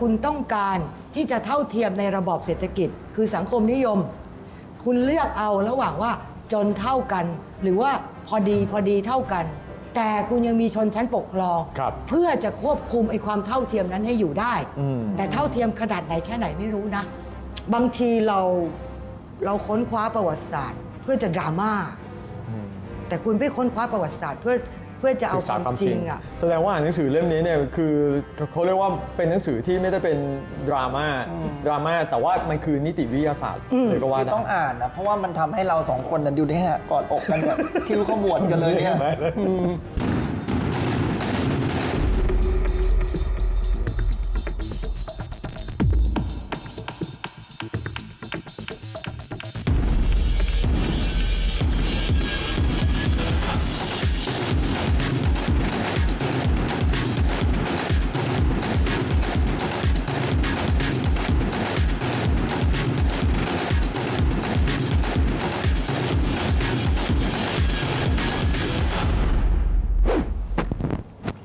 คุณต้องการที่จะเท่าเทียมในระบอบเศรษฐกิจ คือสังคมนิยม คุณเลือกเอาระหว่างว่าจนเท่ากัน หรือว่าพอดีพอดีเท่ากัน แต่คุณยังมีชนชั้นปกครอง ครับเพื่อจะควบคุมไอ้ความเท่าเทียมนั้นให้อยู่ได้ อืม แต่เท่าเทียมขนาดไหนแค่ไหนไม่รู้นะ บางทีเราเราค้นคว้าประวัติศาสตร์ เพื่อจะดราม่า อืม แต่คุณไม่ค้นคว้าประวัติศาสตร์ เพื่อเพื่อจะเอาศึกษาความจจริริงงอะแสดงว่าอ่านหนังสือเล่มนี้เนี่ยคือเขาเรียกว่าเป็นหนังสือที่ไม่ได้เป็นดราม่าดราม่าแต่ว่ามันคือนิติวิทยาศาสตร์อืมเลยก็ว่าคือได้ต้องอ่านนะเพราะว่ามันทำให้เราสองคนนั้นดูเนี่ยกอดอกกันแบบคิ้วขมวดกันเลยเนี่ย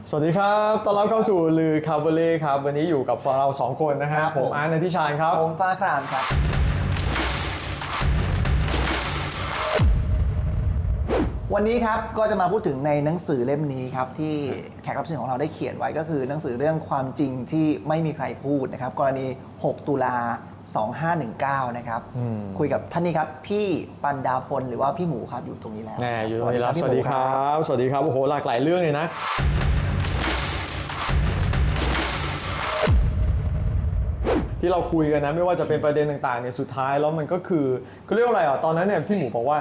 สวัสดีครับต้อนรับเข้าสู่ลือคาร์เบเล่ครับ วันนี้อยู่กับเราสองคนนะฮะ ครับผมผมอาร์ตนันทิชานครับ ผมฟ้าครามครับ วันนี้ครับก็จะมาพูดถึงในหนังสือเล่มนี้ครับที่แขกรับเชิญของเราได้เขียนไว้ก็คือหนังสือเรื่องความจริงที่ไม่มีใครพูดนะครับ กรณี 6 ตุลา 2519 นะครับ อืม คุยกับท่านนี้ครับ พี่ปันดาพลหรือว่าพี่หมูครับอยู่ตรงนี้แล้วแน่อยู่ตรงนี้แล้วสพี่วัสหมูดีครับ สวัสดีครับ โอ้โห หลากหลายเรื่องเลยนะ ที่เราคุยกันนะไม่ว่าจะเป็นประเด็นต่างๆเนี่ยสุดท้ายแล้วมันก็คือก็เรียกว่าอะไรอะตอนนั้นเนี่ยพี่หมูบอกว่า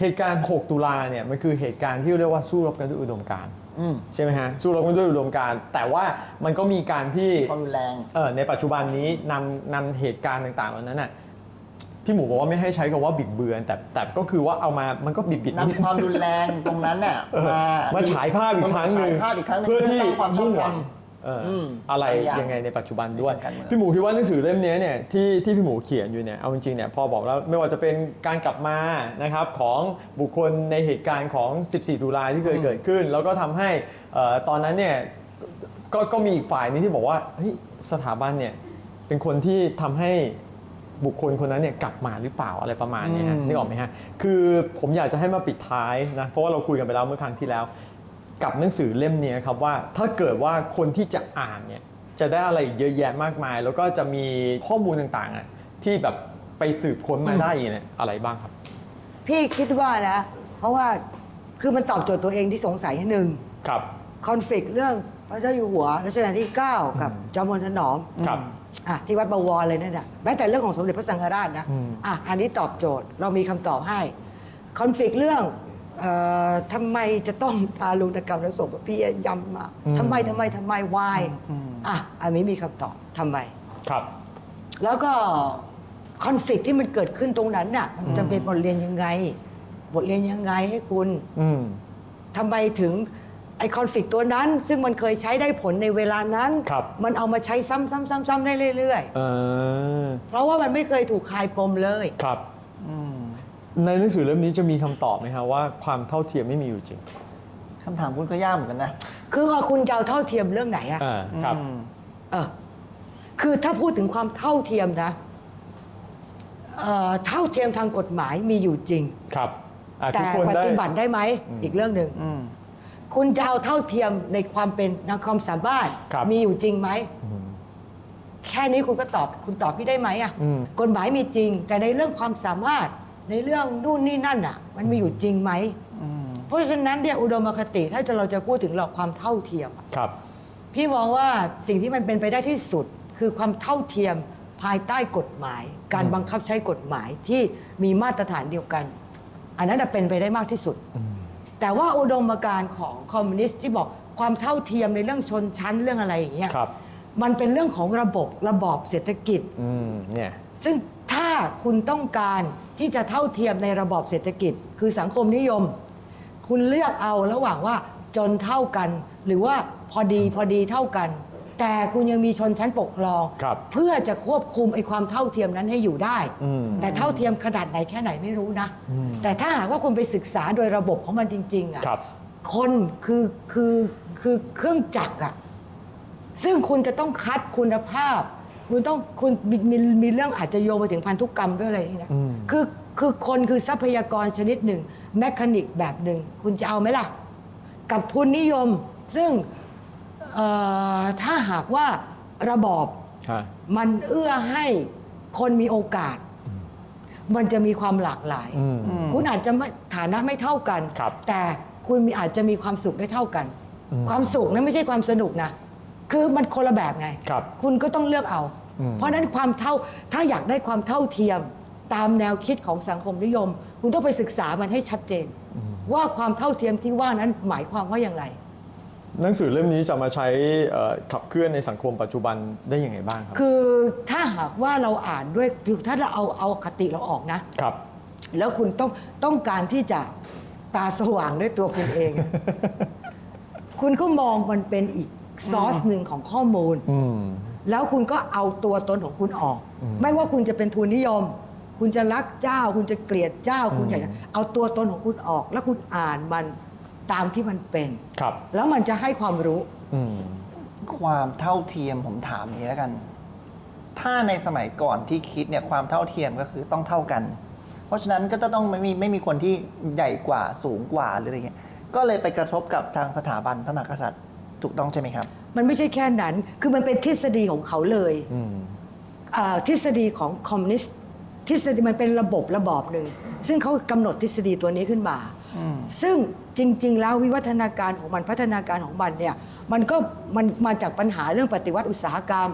เหตุการณ์ 6 ตุลาเนี่ยมันคือเหตุการณ์ที่เรียกว่าสู้รบกันด้วยอุดมการณ์อืมใช่ไหมฮะสู้รบกันด้วยอุดมการณ์แต่ว่ามันก็มีการที่ความรุนแรงเออในปัจจุบันนี้นำนำเหตุการณ์ต่างๆเหล่านั้นน่ะพี่หมูบอกว่าไม่ให้ใช้คำว่าบิดเบือน แต่แต่ก็คือว่าเอามามันก็บิดบิดนิดนำความรุนแรงตรงนั้นน่ะเออมามาฉายภาพอีกครั้งหนึ่งฉายภาพอีกครั้งหนึ่งเพื่อที่สร้างความชอบมุ่งหธรวัรมง เอออมอะไรบางอย่างยังไงในปัจจุบันด้วยในเชิงการเมือง พี่หมูคิดว่าหนังสือเล่มนี้เนี่ยที่ที่พี่หมูเขียนอยู่เนี่ยเอาจริงๆเนี่ยพอบอกแล้วไม่ว่าจะเป็นการกลับมานะครับของบุคคลในเหตุการณ์ของ 14 ตุลาที่เคยเกิดขึ้น แล้วก็ทำให้เอ่อตอนนั้นเนี่ย ก็ก็มีอีกฝ่ายหนึงที่บอกว่าเฮ้ยสถาบันเนี่ยเป็นคนที่ทำให้บุคคลคนนั้นเนี่ยกลับมาหรือเปล่าอะไรประมาณเนี้ยฮะอืม นึกออกไหมฮะคือผมอยากจะให้มาปิดท้ายนะเพราะว่าเราคุยกันไปแล้วเมื่อครั้งที่แล้ว กับหนังสือเล่มเนี้ยครับว่าถ้าเกิดว่าคนที่จะอ่านเนี่ยจะได้อะไรอีกเยอะแยะมากมาย แล้วก็จะมีข้อมูลต่างๆอะที่แบบไปสืบค้นมาได้อีกเนี่ยอะไรบ้างครับ พี่คิดว่านะ เพราะว่าคือมันตอบโจทย์ตัวเองที่สงสัยหนึ่งครับคอนฟ lict เรื่องพระเจ้าอยู่หัวรัชกาลที่ 9 กับจอมพลถนอมครับอะที่วัดบวรเลยนั่นแหละแม้แต่เรื่องของสมเด็จพระสังฆราชนะอืมอะอันนี้ตอบโจทย์เรามีคำตอบให้คอนฟ lict เรื่องเอ่อ ทำไมจะต้องทารุณกรรมและศพพี่ย้ำมาทำไมทำไมทำไมวายอืมอะอันนี้มีคำตอบทำไมครับ แล้วก็คอนฟ lict ที่มันเกิดขึ้นตรงนั้นน่ะมันจะเป็นบทเรียนยังไง บทเรียนยังไงให้คุณอืมทำไมถึงไอคอนฟ lict ตัวนั้น ซึ่งมันเคยใช้ได้ผลในเวลานั้นครับมันเอามาใช้ซ้ำๆๆๆได้เรื่อยเออๆเพราะว่ามันไม่เคยถูกคลายปมเลยครับอืม ในหนังสือเล่มนี้จะมีคำตอบไหมครับว่าความเท่าเทียมไม่มีอยู่จริงคำถามคุณก็ยากเหมือนกันนะคือว่าคุณจะเอาเท่าเทียมเรื่องไหนอะอ่าครับ อืมเออคือถ้าพูดถึงความเท่าเทียมนะเอ่อเท่าเทียมทางกฎหมายมีอยู่จริง ครับอะแต่ทุกคนปได้ ฏิบัติได้ไหมอืมอีกเรื่องหนึ่งอืมคุณจะเอาเท่าเทียมในความเป็นในความสามารถครับ มีอยู่จริงไหมอืมแค่นี้คุณก็ตอบ คุณตอบพี่ได้ไหมอะอืม กฎหมายมีจริง แต่ในเรื่องความสามารถ ในเรื่องนู่นนี่นั่นอะ มันมีอยู่จริงไหม อืมเพราะฉะนั้นเนี่ยอุดมคติถ้าจะเราจะพูดถึงหลักความเท่าเทียมอะครับ พี่มองว่าสิ่งที่มันเป็นไปได้ที่สุด คือความเท่าเทียมภายใต้กฎหมาย การอืมบังคับใช้กฎหมายที่มีมาตรฐานเดียวกัน อันนั้นนะเป็นไปได้มากที่สุดอืมแต่ว่าอุดมการณ์ของคอมมิวนิสต์ที่บอกความเท่าเทียมในเรื่องชนชั้นเรื่องอะไรอย่างเงี้ยครับ มันเป็นเรื่องของระบบระบอบเศรษฐกิจ อืมเนี่ย ซึ่งถ้า คุณต้องการที่จะเท่าเทียมในระบอบเศรษฐกิจ คือสังคมนิยม คุณเลือกเอาระหว่างว่าจนเท่ากัน หรือว่าพอดีพอดีเท่ากัน แต่คุณยังมีชนชั้นปกครอง ครับเพื่อจะควบคุมไอ้ความเท่าเทียมนั้นให้อยู่ได้ อืม แต่เท่าเทียมขนาดไหนแค่ไหนไม่รู้นะ อืม แต่ถ้าหากว่าคุณไปศึกษาโดยระบบของมันจริงๆอะ ครับ คนคือคือคือเครื่องจักรอะซึ่งคุณจะต้องคัดคุณภาพ คุณต้องคุณมีมีมีเรื่องอาจจะโยงไปถึงพันธุกรรมด้วยอะไรอย่างนี้นะอืม คือคือคนคือทรัพยากรชนิดหนึ่งแมคานิกแบบหนึ่งคุณจะเอาไหมล่ะ กับทุนนิยม ซึ่งเอ่อถ้าหากว่าระบอบฮะมันเอื้อให้คนมีโอกาส มันจะมีความหลากหลาย อืมอืม คุณอาจจะไม่ฐานะไม่เท่ากัน ครับแต่คุณมีอาจจะมีความสุขได้เท่ากัน อืมความสุขนั้นไม่ใช่ความสนุกนะ คือมันคนละแบบไงครับคุณก็ต้องเลือกเอาอืม เพราะฉะนั้นความเท่าถ้าอยากได้ความเท่าเทียมตามแนวคิดของสังคมนิยม คุณต้องไปศึกษามันให้ชัดเจน ว่าความเท่าเทียมที่ว่านั้นหมายความว่าอย่างไร หนังสือเล่มนี้จะมาใช้เอ่อขับเคลื่อนในสังคมปัจจุบันได้ยังไงบ้างครับ คือถ้าหากว่าเราอ่านด้วยคือถ้าเราเอาเอาคติเราออกนะครับ แล้วคุณต้องต้องการที่จะตาสว่างด้วยตัวคุณเอง คุณก็มองมันเป็นอีกซอสหนึ่งของข้อมูลอืม แล้วคุณก็เอาตัวตนของคุณออกอืมไม่ว่าคุณจะเป็นทุนนิยม คุณจะรักเจ้า คุณจะเกลียดเจ้า คุณอืมอยากจะเอาตัวตนของคุณออก แล้วคุณอ่านมันตามที่มันเป็นครับ แล้วมันจะให้ความรู้อืมความเท่าเทียมผมถามอย่างนี้แล้วกัน ถ้าในสมัยก่อนที่คิดเนี่ยความเท่าเทียมก็คือต้องเท่ากัน เพราะฉะนั้นก็จะต้องไม่มีไม่มีคนที่ใหญ่กว่าสูงกว่าหรืออะไรเงี้ยก็เลยไปกระทบกับทางสถาบันพระมหากษัตริย์ถูกต้องใช่ไหมครับ มันไม่ใช่แค่นั้น คือมันเป็นทฤษฎีของเขาเลยอืมอ่าทฤษฎีของคอมมิวนิสต์ทฤษฎีมันเป็นระบบระบอบหนึ่งซึ่งเขากำหนดทฤษฎีตัวนี้ขึ้นมาอืมซึ่งจริง ๆ แล้ววิวัฒนาการของมันพัฒนาการของมันเนี่ยมันก็มันมาจากปัญหาเรื่องปฏิวัติอุตสาหกรรม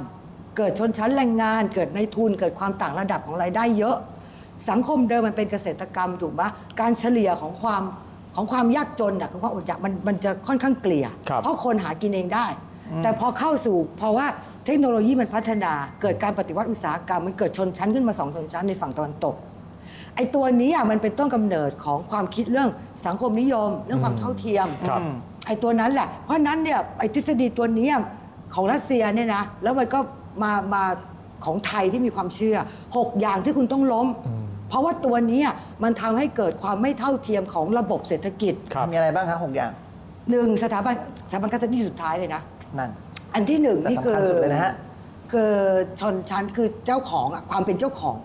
เกิดชนชั้นแรงงาน เกิดในทุนเกิดความต่างระดับของรายได้เยอะ สังคมเดิมมันเป็นเกษตรกรรมถูกไหมการเฉลี่ยของความของความยากจนอะของความอดอยากมันมันจะค่อนข้างเกลี่ย ครับ เพราะคนหากินเองได้ แต่พอเข้าสู่เพราะว่าเทคโนโลยีมันพัฒนา เกิดการปฏิวัติอุตสาหกรรมมันเกิดชนชั้นขึ้นมาสองชนชั้นในฝั่งตะวันตกไอ้ตัวนี้อะมันเป็นต้นกำเนิดของความคิดเรื่องสังคมนิยม เรื่องความเท่าเทียมครับอืมไอ้ตัวนั้นแหละเพราะฉะนั้นเนี่ยไอ้ทฤษฎีตัวเนี้ยของรัสเซียเนี่ยนะแล้วมันก็มามาของไทยที่มีความเชื่อ 6 อย่างที่คุณต้องล้มอืมเพราะว่าตัวเนี้ยมันทำให้เกิดความไม่เท่าเทียมของระบบเศรษฐกิจครับมีอะไรบ้างครับหกอย่างหนึ่งสถาบันสถาบันการศึกษาที่สุดท้ายเลยนะ นั่น อันที่หนึ่งนี่คือแต่สำคัญสุดเลยนะฮะ คือชนชั้นคือเจ้าของอะความเป็นเจ้าของ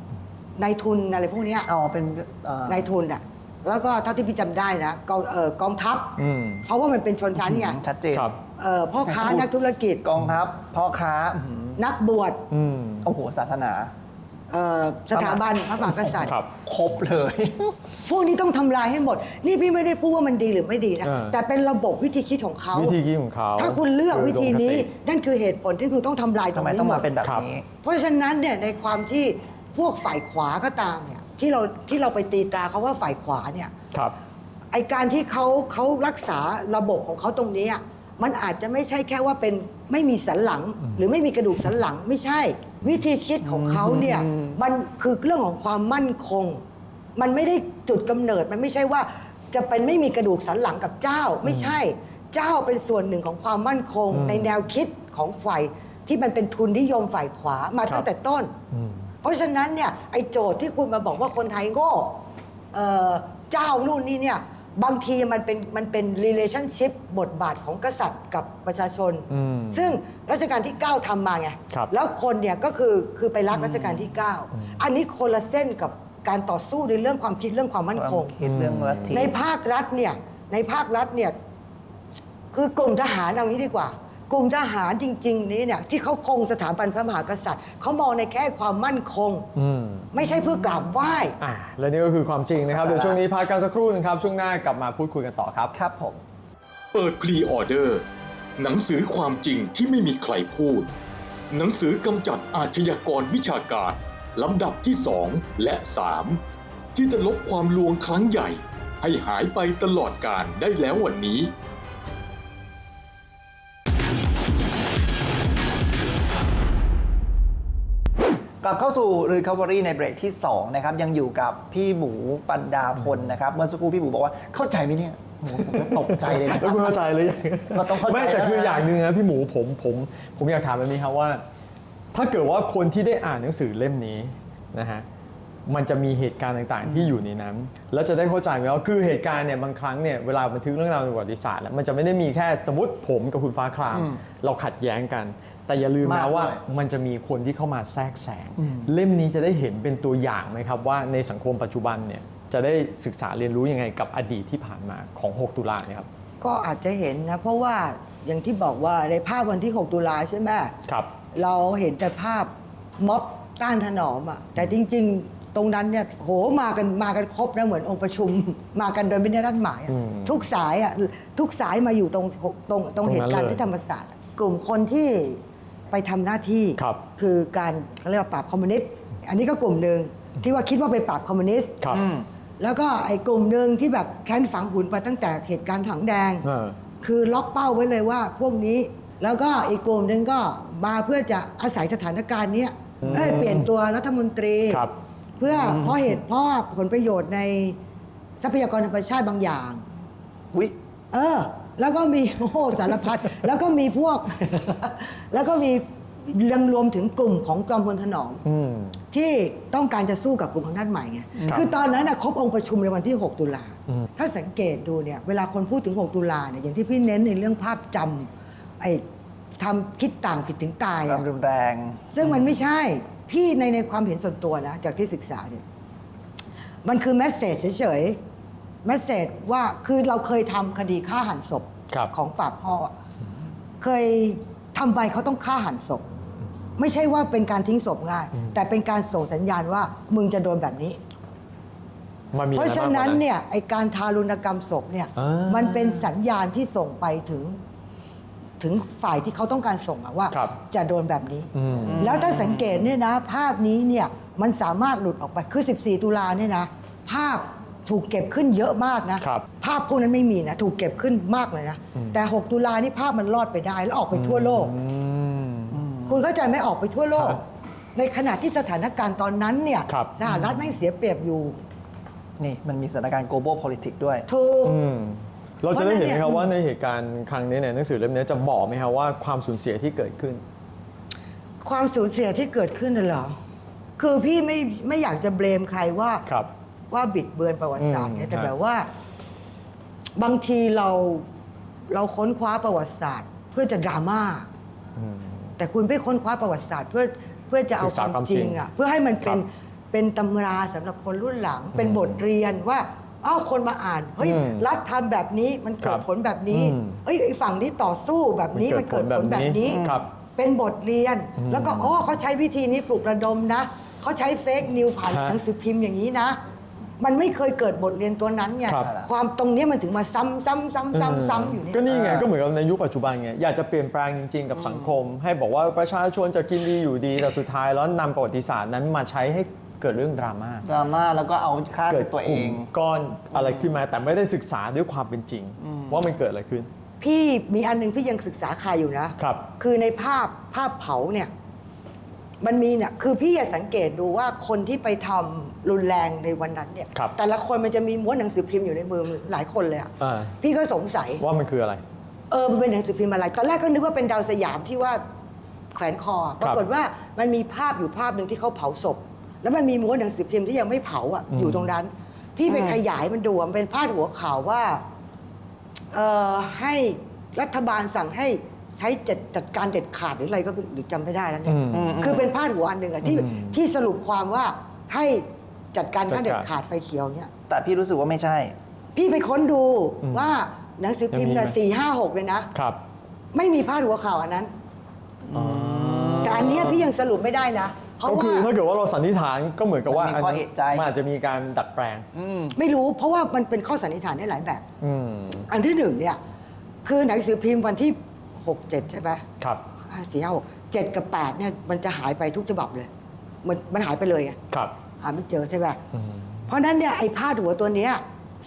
นายทุนอะไรพวกเนี้ยเอาเป็นเอ่อ นายทุนอะแล้วก็เท่าที่พี่จำได้นะกองเอ่อกองทัพ อืมเพราะว่ามันเป็นชนชั้นไงชัดเจนครับ เอ่อพ่อค้านันักกธุธุรรกิจกองทัพพ่อค้าอื้อหือนักบวช อืม โอ้โหศาสนา เอ่อสถาบันพระมหากษัตริย์ ครับครบเลย พวกนี้ต้องทำลายให้หมด นี่พี่ไม่ได้พูดว่ามันดีหรือไม่ดีนะเออแต่เป็นระบบวิธีคิดของเขา วิธีคิดของเขาถ้าคุณเลือกวิธีนี้โดยปกติ นั่นคือเหตุผลที่คุณต้องทำลายตรทำงไมนี้ต้องหมมาดเป็นแบบครับนี้ เพราะฉะนั้นเนี่ยในความที่พวกฝ่ายขวาก็ตามเนี่ยที่เราที่เราไปตีตราเขาว่าฝ่ายขวาเนี่ย ครับ ไอการที่เขาเขารักษาระบบของเขาตรงนี้อะ มันอาจจะไม่ใช่แค่ว่าเป็นไม่มีสันหลัง หรือไม่มีกระดูกสันหลังไม่ใช่ วิธีคิดของเขาเนี่ยอืมมันคือเรื่องของความมั่นคง มันไม่ได้จุดกำเนิดมันไม่ใช่ว่าจะเป็นไม่มีกระดูกสันหลังกับเจ้า ไม่ใช่ เจ้าเป็นส่วนหนึ่งของความมั่นคงอืมในแนวคิดของฝ่ายที่มันเป็นทุนนิยมฝ่ายขวามาครับตั้งแต่ต้นอืมเพราะฉะนั้นเนี่ยไอ้โจทย์ที่คุณมาบอกว่าคนไทยโง่เอ่อเจ้านู่นนี่เนี่ย บางทีมันเป็นมันเป็น relationship บทบาทของกษัตริย์กับประชาชน อืม ซึ่งรัชกาลที่ 9ทำมาไง ครับแล้วคนเนี่ยก็คือคือไปรักรัชกาลที่ 9 อันนี้คนละเส้นกับการต่อสู้ในเรื่องความคิดเรื่องความมั่นคง คิดเรื่องลัทธิในภาครัฐเนี่ยในภาครัฐเนี่ยคือกลุ่มทหารเอางี้ดีกว่า กลุ่มทหารจริง ๆ นี้เนี่ยที่เขาคงสถาบันพระมหากษัตริย์เขามองในแค่ความมั่นคง อืมไม่ใช่เพื่อกราบไหว้ อ่าและนี่ก็คือความจริงนะครับครับ เดี๋ยวช่วงนี้พักกันสักครู่นึงครับ ช่วงหน้ากลับมาพูดคุยกันต่อครับ ครับผม เปิดพรีออเดอร์ หนังสือความจริงที่ไม่มีใครพูด หนังสือกำจัดอาชญากรวิชาการลำดับที่ 2 และ 3 ที่จะลบความลวงครั้งใหญ่ ให้หายไปตลอดการได้แล้ววันนี้ กลับเข้าสู่ Recovery ในเบรกที่ 2 นะครับ ยังอยู่กับพี่หมูปันดาพลนะครับ เมื่อสักครู่พี่หมูบอกว่าเข้าใจไหมเนี่ยโอ้โหผมตกใจเลยนะ แล้วคุณเข้าใจหรือยังก็ต้องเข้าใจไม่แต่คือแล้วนะ อย่างหนึ่งนะพี่หมูผมผมผมอยากถามแบบนี้ครับว่า ถ้าเกิดว่าคนที่ได้อ่านหนังสือเล่มนี้นะฮะมันจะมีเหตุการณ์ต่างๆ ที่อยู่ในนั้น แล้วจะได้เข้าใจไหมว่าคือเหตุการณ์เนี่ยบางครั้งเนี่ยเวลาบันทึกเรื่องราวในประวัติศาสตร์แล้วมันจะไม่ได้มีแค่สมมติผมกับคุณฟ้าคราม เราขัดแย้งกัน แต่อย่าลืมมานะกว่าด้วยมันจะมีคนที่เข้ามาแทรกแซงอืมเล่มนี้จะได้เห็นเป็นตัวอย่างไหมครับว่าในสังคมปัจจุบันเนี่ยจะได้ศึกษาเรียนรู้ยังไงกับอดีตที่ผ่านมาของ 6 ตุลาเนี่ยครับก็อาจจะเห็นนะ เพราะว่าอย่างที่บอกว่าในภาพวันที่ 6 ตุลาใช่ไหมครับเราเห็นแต่ภาพม็อบต้านถนอมอะแต่จริง ๆ ตรงนั้นเนี่ยโหมากันมากันครบนะเหมือนองค์ประชุม มากันโดยไม่ได้นัดหมายอะอืมทุกสายอะทุกสายมาอยู่ตรงตรงตรงตรงนั้นเหตุการณ์เลยที่ธรรมศาสตร์อะกลุ่มคนที่ ไปทำหน้าที่ครับคือการเขาเรียกว่าปราบคอมมิวนิสต์อันนี้ก็กลุ่มหนึ่งที่ว่าคิดว่าไปปราบคอมมิวนิสต์ครับอืมแล้วก็ไอ้กลุ่มหนึ่งที่แบบแค้นฝังหุ่นไปตั้งแต่เหตุการณ์ถังแดงเออคือล็อกเป้าไว้เลยว่าพวกนี้ แล้วก็อีกกลุ่มหนึ่งก็มาเพื่อจะอาศัยสถานการณ์เนี้ยอืมเอ้ยเปลี่ยนตัวรัฐมนตรีครับเพื่อเพราะเหตุเพราะผลประโยชน์ในทรัพยากรธรรมชาติบางอย่างวิเออ แล้วก็มีโอ้โหสารพัดแล้วก็มีพวก แล้วก็มียังรวมถึงกลุ่มของจอมพลถนอม อืม ที่ต้องการจะสู้กับกลุ่มของนัดใหม่ไง ครับคือตอนนั้นนะครบองค์ประชุมในวันที่ 6 ตุลา อืม ถ้าสังเกตดูเนี่ย เวลาคนพูดถึง 6 ตุลาเนี่ย อย่างที่พี่เน้นในเรื่องภาพจำไอ้ทำคิดต่างผิดถึงตายควาอะมรุนแรง ซึ่งมันไม่ใช่ พี่ในในความเห็นส่วนตัวนะ จากที่ศึกษาเนี่ย มันคือแมสเซจเฉยๆ แมสเซจว่าคือเราเคยทำคดีฆ่าหันศพครับของปราบพ่ออะเคยทำไปเขาต้องฆ่าหันศพ ไม่ใช่ว่าเป็นการทิ้งศพง่าย อืม แต่เป็นการส่งสัญญาณว่ามึงจะโดนแบบนี้ มันมีเพอไมราะกฉะกว่นั้นเนี่ยไอการทารุณกรรมศพเนี่ยอ่ามัมันเป็นสัญญาณที่ส่งไปถึง ถึงฝ่ายที่เขาต้องการส่งอะว่า ครับ จะโดนแบบนี้ อืม แล้วถ้าสังเกตเนี่ยนะ ภาพนี้เนี่ยมันสามารถหลุดออกไปคือ 14 ตุลาเนี่ยนะ ภาพ ถูกเก็บขึ้นเยอะมากนะ ครับภาพพวกนั้นไม่มีนะ ถูกเก็บขึ้นมากเลยนะ อืม แต่ 6 ตุลานี่ภาพมันรอดไปได้แล้วออกไปทั่วโลก อืม คุณเข้าใจไหมออกไปทั่วโลก ครับในขณะที่สถานการณ์ตอนนั้นเนี่ยครับ สหรัฐไม่งเสียเปรียบอยู่นี่มันมีสถานการณ์ global politics ด้วย ถูก อืมเราจะได้เห็นไหมครับเพราะฉะนั้นเนี่ยว่าในเหตุการณ์ครั้งนี้เนี่ยหนังสือเล่มนี้จะบอกไหมครับว่าความสูญเสียที่เกิดขึ้น ความสูญเสียที่เกิดขึ้นน่ะเหรอ คือพี่ไม่ไม่อยากจะเบลมใครว่า ครับ ว่าบิดเบือนประวัติศาสตร์ไงอืมแต่ครับแบบว่า บางทีเราเราค้นคว้าประวัติศาสตร์ เพื่อจะดราม่าอืมแต่คุณไม่ค้นคว้าประวัติศาสตร์ เพื่อเพื่อจะเอาศึกคษาวามความจจริริงงอะเพื่อให้มันเป็นครับเป็นตำราสำหรับคนรุ่นหลัง เป็นบทเรียนว่าอ้าวคนมาอ่านเฮ้ยอืมรัฐทำแบบนี้มันคเกิรัดบผลแบบนี้อืมเอ้ยไอ้ฝั่งนี้ต่อสู้แบบนี้มัมันนเกิเกิดดผผลลแบแบบบนี้นี้ครับเป็นบทเรียนอืมแล้วก็อ๋อเขาใช้วิธีนี้ปลุกระดมนะเขาใช้เฟกนิวผ่านฮะหนังสือพิมพ์อย่างนี้นะ มันไม่เคยเกิดบทเรียนตัวนั้นไงครับ ความตรงเนี้ยมันถึงมาซ้ำซ้ำซ้ำซ้ำซ้ำอยู่เนี่ย ก็นี่ไงอ่าก็เหมือนกับในยุคปัจจุบันไงอยากจะเปลี่ยนแปลงจริง ๆ กับสังคม ให้บอกว่าประชาชนจะกินดีอยู่ดีแต่สุดท้ายแล้วนำประวัติศาสตร์นั้นมาใช้ให้เกิดเรื่องดราม่าดราม่าแล้วก็เอาค่าเกิดตัวกเอลุ่มง ก้อนอะไรขึ้นมาแต่ไม่ได้ศึกษาด้วยความเป็นจริงอืมว่ามันเกิดอะไรขึ้น พี่มีอันหนึงพี่ยังศึกษาคาอยู่นะครับ คือในภาพภาพเผาเนี่ย มันมีเนี่ยคือพี่อะสังเกตดูว่าคนที่ไปทำรุนแรงในวันนั้นเนี่ย ครับ แต่ละคนมันจะมีม้วนหนังสือพิมพ์อยู่ในมือหลายคนเลยอะอ่าพี่ก็สงสัย ว่ามันคืออะไร เออมันเป็นหนังสือพิมพ์อะไร ตอนแรกก็นึกว่าเป็นดาวสยามที่ว่าแขวนคอ ปรากฏว่ามันมีภาพอยู่ภาพหนึ่งที่เขาเผาศพ แล้วมันมีม้วนหนังสือพิมพ์ที่ยังไม่เผาอะ อืม อยู่ตรงนั้น พี่ไปอืมขยายมันดูอะมันเป็นพาดหัวข่าวว่า เอ่อให้รัฐบาลสั่งให้ ใช้จัดจัดการเด็ดขาดหรืออะไรก็หรือจำไม่ได้แล้วเนี่ยอืมคือเป็นพาดหัวอันหนึ่งอะที่อืม ที่สรุปความว่าให้จัดการขั้นเด็ดจัดการขาดไฟเขียวเนี่ย แต่พี่รู้สึกว่าไม่ใช่ พี่ไปค้นดูอืมว่าหนังสือพิมพ์ยังมีน่ะไหม สี่ห้าหกเลยนะ ครับ ไม่มีพาดหัวข่าวอันนั้น แต่อันเนี้ยพี่ยังสรุปไม่ได้นะ เพราะก็ว่าคือถ้าเกิดว่าเราสันนิษฐานก็เหมือนกับว่ามันมีข้อเอะใจ มันอาจจะมีการดัดแปลง อืม ไม่รู้เพราะว่ามันเป็นข้อสันนิษฐานได้หลายแบบ อืม อันที่หนึ่งเนี่ยคือหนังสือพิมพ์วันที่ หกเจ็ดใช่ไหมครับห้าสี่ห้าหกเจ็ดกับแปดเนี่ยมันจะหายไปทุกฉบับเลย มันมันหายไปเลยไงครับ หาไม่เจอใช่ไหมอืมเพราะฉะนั้นเนี่ยไอ้พาดหัวตัวเนี้ย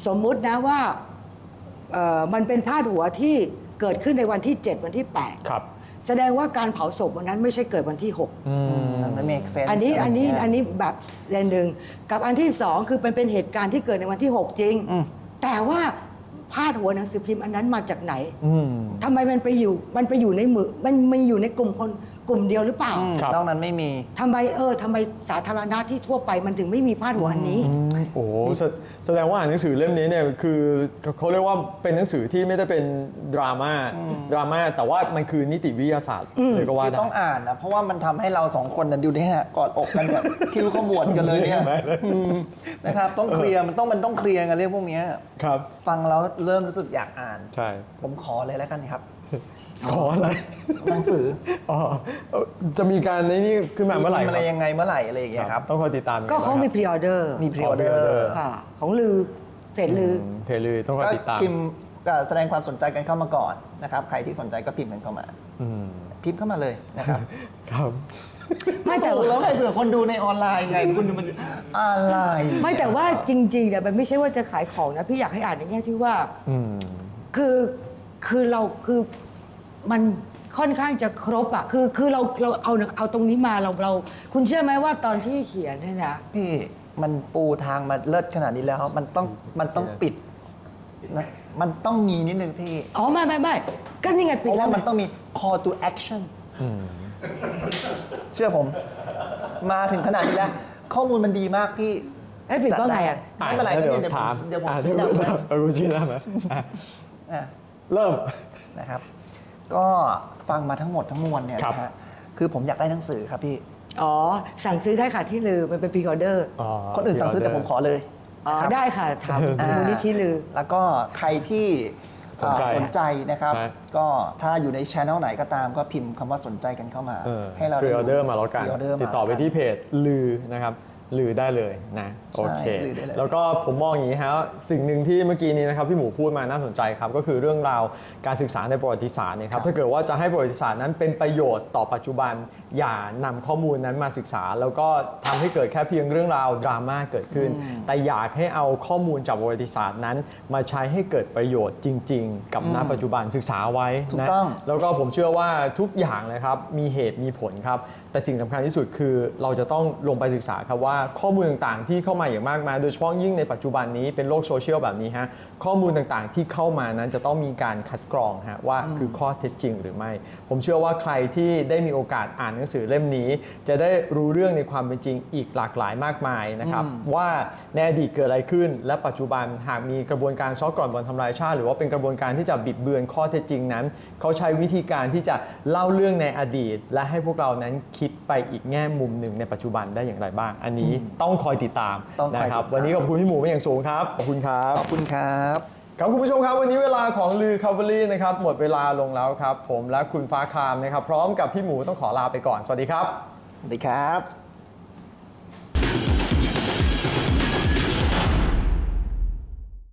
สมมุตินะว่าเอ่อมันเป็นพาดหัวที่เกิดขึ้นในวันที่7วันที่ครับ8แสดงว่าการเผาศพวันนั้นไม่ใช่เกิดวันที่6อืมมันไม่ make sense อันนี้ะไรอันนี้เงี้ยอันนี้แบบเรนหนึ่งกับอันที่สองคือมันเป็นเหตุการณ์ที่เกิดในวันที่ 6 จริง อืม แต่ว่า พาดหัวหนังสือพิมพ์อันนั้นมาจากไหนอืมทำไมมันไปอยู่มันไปอยู่ในมือมันมีอยู่ในกลุ่มคน กลุ่มเดียวหรือเปล่า อืมครับ นอกนั้นไม่มี ทำไมเออทำไมสาธารณะที่ทั่วไปมันถึงไม่มีพาดหัวอันนี้ โอ้โหแสแสดงว่าอ่านหนังสือเล่มนี้เนี่ยคือเขาเรียกว่าเป็นหนังสือที่ไม่ได้เป็นดราม่าดราม่าแต่ว่ามันคือนิติวิทยาศาสตร์เลยก็ว่าคือได้ ต้องอ่านนะ เพราะว่ามันทำให้เราสองคนนั้นดูเนี่ยกอดอกกันเนี่ยคิ้วขมวดกันเลยเนี่ยเห็นไหมอืมนะครับ ต้องเคลียร์มันต้องมันต้องเคลียร์กันเรื่องพวกเนี้ยครับ ฟังแล้วเริ่มรู้สึกอยากอ่าน ใช่ ผมขอเลยแล้วกันครับ ขออะไรหนังสืออ๋อเอ่อจะมีการในนี่ขึ้นมาเมื่อไหร่พิพ์คอะไรรับยังไงเมื่อไหร่อะไรอย่างเงี้ยครับต้องคอยติดตามก็เขามีพรีออเดอร์มีพรีออเดอร์ค่ะ ของลือเพจลืออืมเพจเลยต้องคอยก็ติดตามพิมพ์เอ่อแสดงความสนใจกันเข้ามาก่อนนะครับ ใครที่สนใจก็พิมพ์กันเข้ามาอืมพิมพ์เข้ามาเลยนะครับครับไม่แต่ถูกว่าแล้วใครเผื่อคนดูในออนไลน์ไงคุณมันจะอะไรไม่แต่ว่าจริงๆเนี่ยมันไม่ใช่ว่าจะขายของนะพี่อยากให้อ่านในแง่ที่ว่าอืมคือ คือเราคือมันค่อนข้างจะครบอะคือคือเราเราเอาเอาตรงนี้มาเราเรา คุณเชื่อไหมว่าตอนที่เขียนเนี่ยนะ พี่มันปูทางมาเลิศขนาดนี้แล้ว มันต้องมันต้องปิดนะมันต้องมีนิดนึงพี่ อ๋อไม่ไม่ไม่ก็นี่ไงเพปิดราะแล้ว่าวมันต้องมี call to action อืมเชื่อผม มาถึงขนาดนี้แล้ว ข้อมูลมันดีมากพี่เอ้ยปิดว่าไงอะไม่เป็นไรอะก็เดี๋ยวเดี๋ยวผมถามเดี๋ยวผมอะชี้เดี๋ยวนำให้เออคุณชี้นำไหมอะอะ เริ่ม นะครับ ก็ฟังมาทั้งหมดทั้งมวลเนี่ยครับ นะฮะคือผมอยากได้หนังสือครับพี่อ๋อ สั่งซื้อได้ค่ะที่ลือ มันเป็นพรีออเดอร์อ๋อคนอื่นสั่งซื้อแต่ผมขอเลยอ๋อนะครับ ได้ค่ะถามอ่า มูลนิธิลือ แล้วก็ใครที่สนใจเอ่อสนใจนะครับ ฮะก็ถ้าอยู่ในช anel ไหนก็ตามก็พิมพ์คำว่าสนใจกันเข้ามาเออให้เราพรีออเดอร์มาแล้วกัน พรีออเดอร์มาติดต่อไปที่เพจลือนะครับ ลือได้เลยนะโอเคลือได้เลย แล้วก็ผมมองอย่างนี้ฮะสิ่งหนึ่งที่เมื่อกี้นี้นะครับพี่หมูพูดมาน่าสนใจครับก็คือเรื่องราวการศึกษาในประวัติศาสตร์เนยครับถ้าเกิดว่าจะให้ประวัติศาสตร์นั้นเป็นประโยชน์ต่อปัจจุบัน อย่านำข้อมูลนั้นมาศึกษา แล้วก็ทำให้เกิดแค่เพียงเรื่องราวดราม่าเกิดขึ้น แต่อยากให้เอาข้อมูลจากประวัติศาสตร์นั้น มาใช้ให้เกิดประโยชน์จริง ๆ กับณปัจจุบันศึกษาไว้ถูกนะต้องแล้วก็ผมเชื่อว่าทุกอย่างนะครับมีเหตุมีผลครับแต่สิ่งสำคัญที่สุดคือเราจะต้องลงไปศึกษาครับว่าข้อมูลต่างๆ ที่เข้ามาอย่างมากมายโดยเฉพาะยิ่งในปัจจุบันนี้เป็นโลกโซเชียลแบบนี้ฮะข้อมูลต่างๆที่เข้ามานั้นจะต้องมีการคัดกรองฮะว่าคือข้อเท็จจริงหรือไม่ ผมเชื่อว่าใครที่ได้มีโอกาสอ่านหนังสือเล่มนี้ จะได้รู้เรื่องในความเป็นจริงอีกหลากหลายมากมายนะครับว่าในอดีตเกิดอะไรขึ้น และปัจจุบันหากมีกระบวนการซ้อก่อนบอลทำลายชาติ หรือว่าเป็นกระบวนการที่จะบิดเบือนข้อเท็จจริงนั้น เขาใช้วิธีการที่จะเล่าเรื่องในอดีต และให้พวกเรานั้นคิดไปอีกแง่มุมหนึ่งในปัจจุบันได้อย่างไรบ้าง อันนี้ต้องคอยติดตามต้องคอยนะครับติดตามวันนี้ขอบคุณพี่หมูเป็นอย่างสูงครับ ขอบคุณครับ ขอบคุณครับ ครับคุณผู้ชมครับวันนี้เวลาของลือคาเวลี่นะครับหมดเวลาลงแล้วครับ ผมและคุณฟ้าครามนะครับ พร้อมกับพี่หมูต้องขอลาไปก่อนสวัสดีครับ สวัสดีครับ